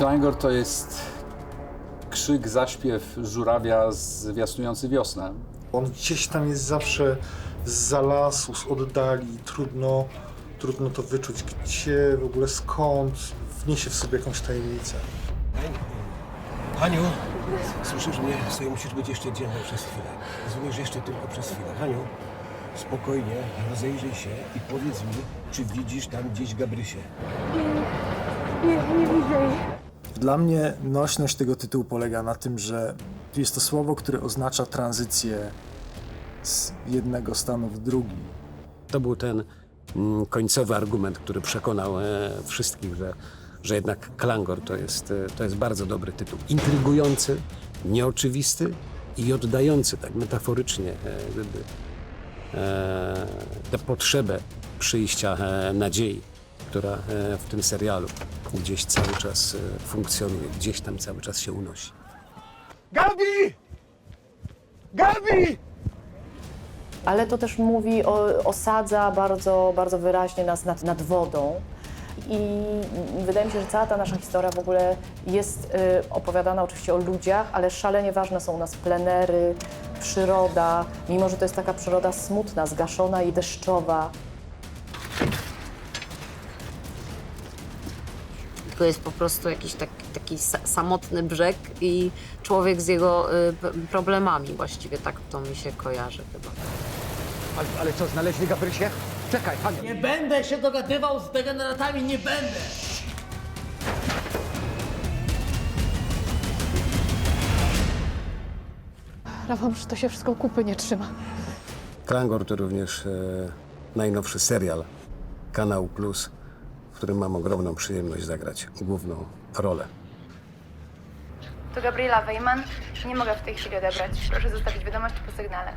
Klangor to jest krzyk, zaśpiew żurawia zwiastujący wiosnę. On gdzieś tam jest zawsze z lasu, z oddali, trudno, trudno to wyczuć, gdzie w ogóle skąd, wniesie w sobie jakąś tajemnicę. Haniu, słyszysz mnie? Sobie musisz być jeszcze dzielna przez chwilę. Rozumiesz, jeszcze tylko przez chwilę. Haniu, spokojnie, rozejrzyj się i powiedz mi, czy widzisz tam gdzieś Gabrysię. Dla mnie nośność tego tytułu polega na tym, że jest to słowo, które oznacza tranzycję z jednego stanu w drugi. To był ten mm, końcowy argument, który przekonał e, wszystkich, że, że jednak Klangor to jest, e, to jest bardzo dobry tytuł. Intrygujący, nieoczywisty i oddający tak metaforycznie e, tę potrzebę przyjścia nadziei, która e, w tym serialu gdzieś cały czas e, funkcjonuje, gdzieś tam cały czas się unosi. Gabi! Gabi! ale to też mówi, o, osadza bardzo, bardzo wyraźnie nas nad, nad wodą. I wydaje mi się, że cała ta nasza historia w ogóle jest y, opowiadana oczywiście o ludziach, ale szalenie ważne są u nas plenery, przyroda, mimo że to jest taka przyroda smutna, zgaszona i deszczowa. To jest po prostu jakiś taki, taki sa- samotny brzeg i człowiek z jego y, problemami właściwie, tak to mi się kojarzy chyba. Ale, ale co, znaleźli Gabrysię? Czekaj, Hania. Nie będę się dogadywał z degeneratami, nie będę! Rafał, że to się wszystko kupy nie trzyma. Klangor to również e, najnowszy serial Kanał Plus, w którym mam ogromną przyjemność zagrać główną rolę. To Gabriela Wejman. Nie mogę w tej chwili odebrać. Proszę zostawić wiadomość po sygnale.